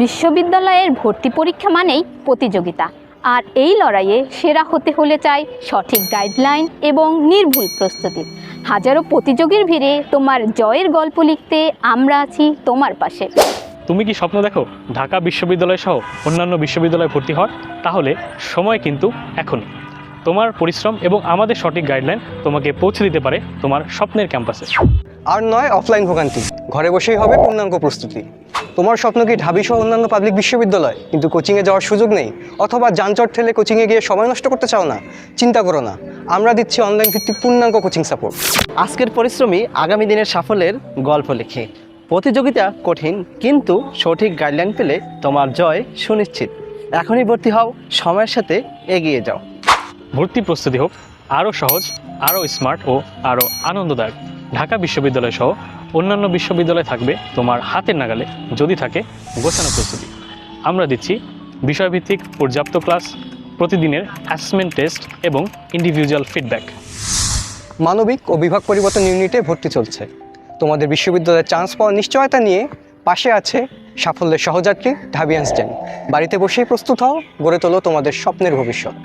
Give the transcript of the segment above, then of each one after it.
বিশ্ববিদ্যালয়ের ভর্তি পরীক্ষা মানেই প্রতিযোগিতা। আর এই লড়াইয়ে সেরা হতে হলে চাই সঠিক গাইডলাইন এবং নির্ভুল প্রস্তুতি। হাজারো প্রতিযোগীর ভিড়ে তোমার জয়ের গল্প লিখতে আমরা আছি তোমার পাশে। তুমি কি স্বপ্ন দেখো? ঢাকা বিশ্ববিদ্যালয় সহ অন্যান্য বিশ্ববিদ্যালয়ে ভর্তি হওয়ার? তাহলে সময় কিন্তু এখনই। তোমার পরিশ্রম এবং আমাদের সঠিক গাইডলাইন তোমাকে পৌঁছে দিতে পারে তোমার স্বপ্নের ক্যাম্পাসে। আর নয় অফলাইন ভোগান্তি। ঘরে বসেই হবে পূর্ণাঙ্গ প্রস্তুতি। তোমার স্বপ্ন কি ঢাবি সহ অন্যান্য পাবলিক বিশ্ববিদ্যালয়? কিন্তু কোচিংয়ে যাওয়ার সুযোগ নেই অথবা যানচট ঠেলে কোচিংয়ে গিয়ে সময় নষ্ট করতে চাও না চিন্তা করো না। আমরা দিচ্ছি অনলাইন ভিত্তিক পূর্ণাঙ্গ কোচিং সাপোর্ট আজকের পরিশ্রমী আগামী দিনের সাফল্যের গল্প লিখে। প্রতিযোগিতা কঠিন কিন্তু সঠিক গাইডলাইন পেলে তোমার জয় সুনিশ্চিত। এখনই ভর্তি হও সময়ের সাথে এগিয়ে যাও। ভর্তি প্রস্তুতি হোক আরও সহজ আরও স্মার্ট ও আরও আনন্দদায়ক। ঢাকা বিশ্ববিদ্যালয় সহ অন্যান্য বিশ্ববিদ্যালয় থাকবে তোমার হাতের নাগালে যদি থাকে গোছানো প্রস্তুতি। আমরা দিচ্ছি বিষয়ভিত্তিক পর্যাপ্ত ক্লাস প্রতিদিনের অ্যাসেসমেন্ট টেস্ট এবং ইন্ডিভিজুয়াল ফিডব্যাক মানবিক ও বিভাগ পরিবর্তন ইউনিটে ভর্তি চলছে। তোমাদের বিশ্ববিদ্যালয়ে চান্স পাওয়ার নিশ্চয়তা নিয়ে পাশে আছে সাফল্যের সহযাত্রী ঢাবিয়ান্স জেন। বাড়িতে বসেই প্রস্তুত হও গড়ে তোলো তোমাদের স্বপ্নের ভবিষ্যৎ।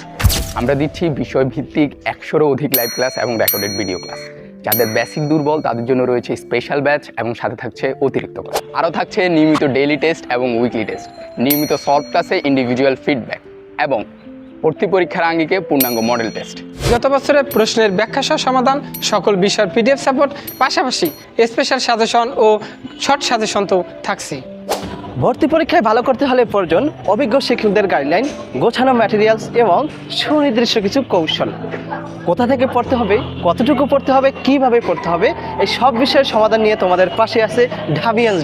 আমরা দিচ্ছি বিষয়ভিত্তিক একশোরও অধিক লাইভ ক্লাস এবং রেকর্ডেড ভিডিও ক্লাস যাদের বেসিক দুর্বল, তাদের জন্য রয়েছে স্পেশাল ব্যাচ এবং সাথে থাকছে অতিরিক্ত ক্লাস আরও থাকছে নিয়মিত ডেইলি টেস্ট এবং উইকলি টেস্ট নিয়মিত সলভ ক্লাসে ইন্ডিভিজুয়াল ফিডব্যাক এবং ভর্তি পরীক্ষার আঙ্গিকে পূর্ণাঙ্গ মডেল টেস্ট গত বছরের প্রশ্নের ব্যাখ্যা সহ সমাধান, সকল বিষয়ের পিডিএফ সাপোর্ট পাশাপাশি স্পেশাল সাজেশন ও শর্ট সাজেশন তো থাকছে ভর্তি পরীক্ষায় ভালো করতে হলে প্রয়োজন অভিজ্ঞ শিক্ষকদের গাইডলাইন গোছানো ম্যাটেরিয়ালস এবং সুনির্দিষ্ট কিছু কৌশল। কোথা থেকে পড়তে হবে, কতটুকু পড়তে হবে, কীভাবে পড়তে হবে, এই সব বিষয়ের সমাধান নিয়ে তোমাদের পাশে আছে ঢাবিয়ান্স